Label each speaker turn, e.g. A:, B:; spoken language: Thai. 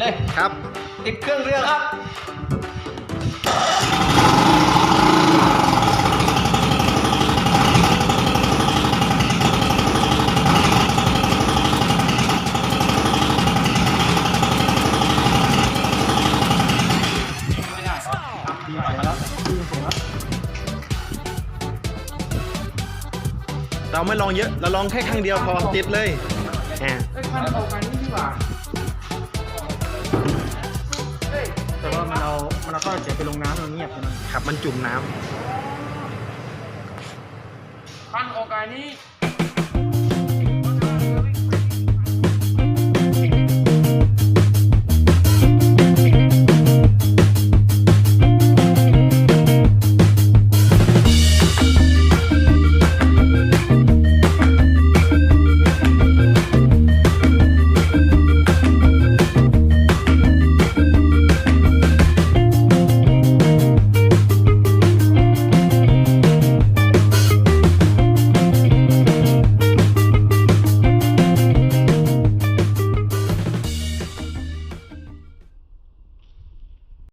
A: เลย
B: ครับ
A: ติดเครื่องเรือครับไม่ได้ครับดีไปแล้วดีเสียงแล้ว
B: เราไม่ลองเยอะ เราลองแค่ครั้งเดียวพอติดเลยอ่า
C: เอ้ยพันเอากันนี่ดีกว่า นเอาข้อเสียไปลงน้ำมันเงียบใช่ไหม
B: ครับ มันจุ่มน้ำ
C: พันโอกาสนี้